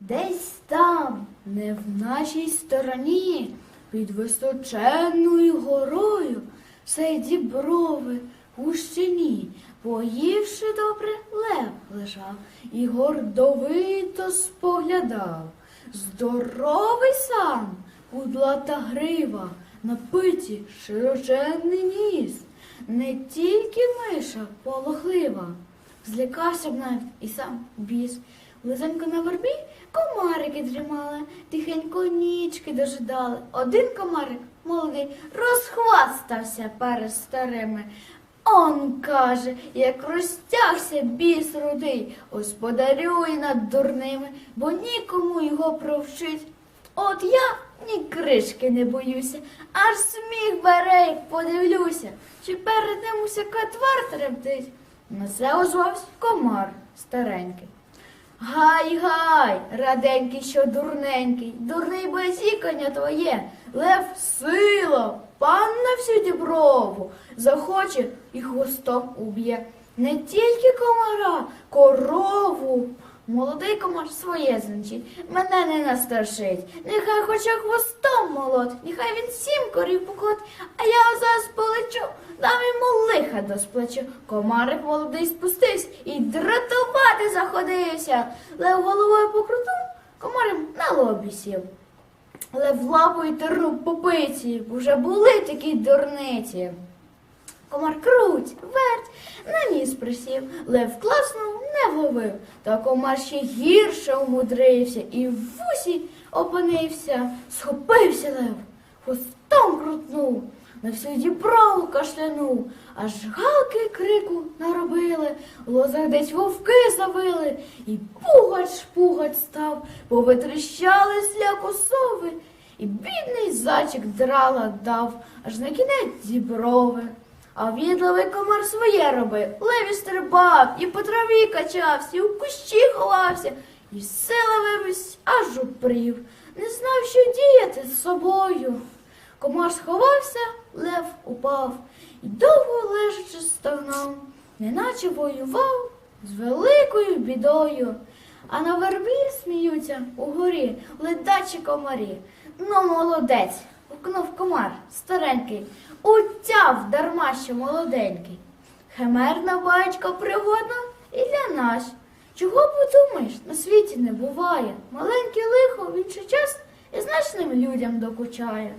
Десь там, не в нашій стороні, під височенною горою, все діброви гущині, поївши добре, лев лежав і гордовито споглядав. Здоровий сам, кудлата грива, напиті широченний ніс, не тільки миша полохлива, злякався б навіть і сам біс. Близенько на вербі комарики дрімали, тихенько нічки дожидали. Один комарик молодий розхвастався перед старими. Он каже, як розтягся біс рудий, господарює над дурними, бо нікому його провчить. От я ні кришки не боюся, аж сміх бере, як подивлюся, чи перед ним усяка твар тремтить. На це озвався комар старенький. Гай, гай, раденький, що дурненький, дурний безікання твоє, лев сила, пан на всю діброву, захоче і хвостом уб'є. Не тільки комара, корову. Молодий комар своє звенчить, мене не настрашить. Нехай хоча хвостом молот, нехай він сім корів покот, а я зараз полечу, дам йому лиха до сплечу. Комарик молодий спустився і дратувати заходився. Лев головою покрутив, комарем на лобі сів. Лев лапою тернув по пиці, вже були такі дурниці. Комар круть, верть, на ніс присів, лев класнув, не. Та комар ще гірше умудрився і в вусі опинився. Схопився лев, хвостом крутнув, на всю діброву кашлянув, аж галки крику наробили, в лозах десь вовки завили, і пугач пугач став, повитріщали сляку сови, і бідний зайчик драла дав, аж на кінець діброви. А відливий комар своє робив, леві стрибав, і по траві качався, і у кущі ховався, і сила вивесь аж упрів, не знав, що діяти з собою. Комар сховався, лев упав, і довго лежачи стогнав, неначе воював з великою бідою. А на вербі сміються угорі ледачі комарі. Ну, молодець, гукнув комар старенький, утяв дарма ще молоденький. Химерна баєчка пригодна і для нас. Чого подумаєш, на світі не буває. Маленьке лихо в інший час і значним людям докучає.